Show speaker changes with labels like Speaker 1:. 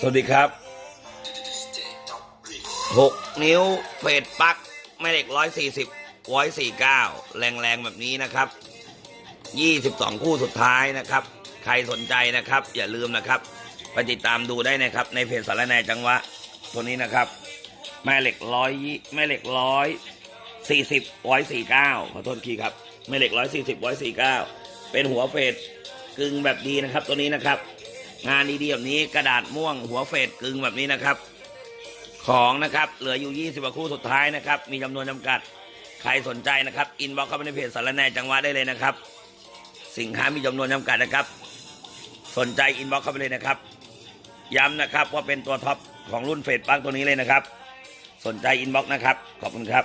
Speaker 1: สวัสดีครับหกนิ้วเฟดปลักแม่เหล็กร้อยสี่สิบร้อยสี่เก้าแรงๆ แบบนี้นะครับยี่สิบสองคู่สุดท้ายนะครับ ใครสนใจนะครับ อย่าลืมนะครับ ไปติดตามดูได้นะครับ ในเพจสารแหนจังหวะ ตัวนี้นะครับ แม่เหล็กร้อยแม่เหล็กร้อยสี่สิบร้อยสี่เก้าขอโทษทีครับ แม่เหล็กร้อยสี่สิบร้อยสี่เก้าเป็นหัวเฟดกึ่งแบบดีนะครับ ตัวนี้นะครับ งานดีๆแบบนี้กระดาษม่วงหัวเฟดกึ่งแบบนี้นะครับ ของนะครับเหลืออยู่ 20กว่าคู่สุดท้ายนะครับ มีจำนวนจำกัด ใครสนใจนะครับอินบ็อกเข้าไปในเพจสารแนจังหวะได้เลยนะครับ สินค้ามีจำนวนจำกัดนะครับ สนใจอินบ็อกเข้าไปเลยนะครับ ย้ำนะครับว่าเป็นตัวท็อปของรุ่นเฟดปังตัวนี้เลยนะครับ สนใจอินบ็อกนะครับ ขอบคุณครับ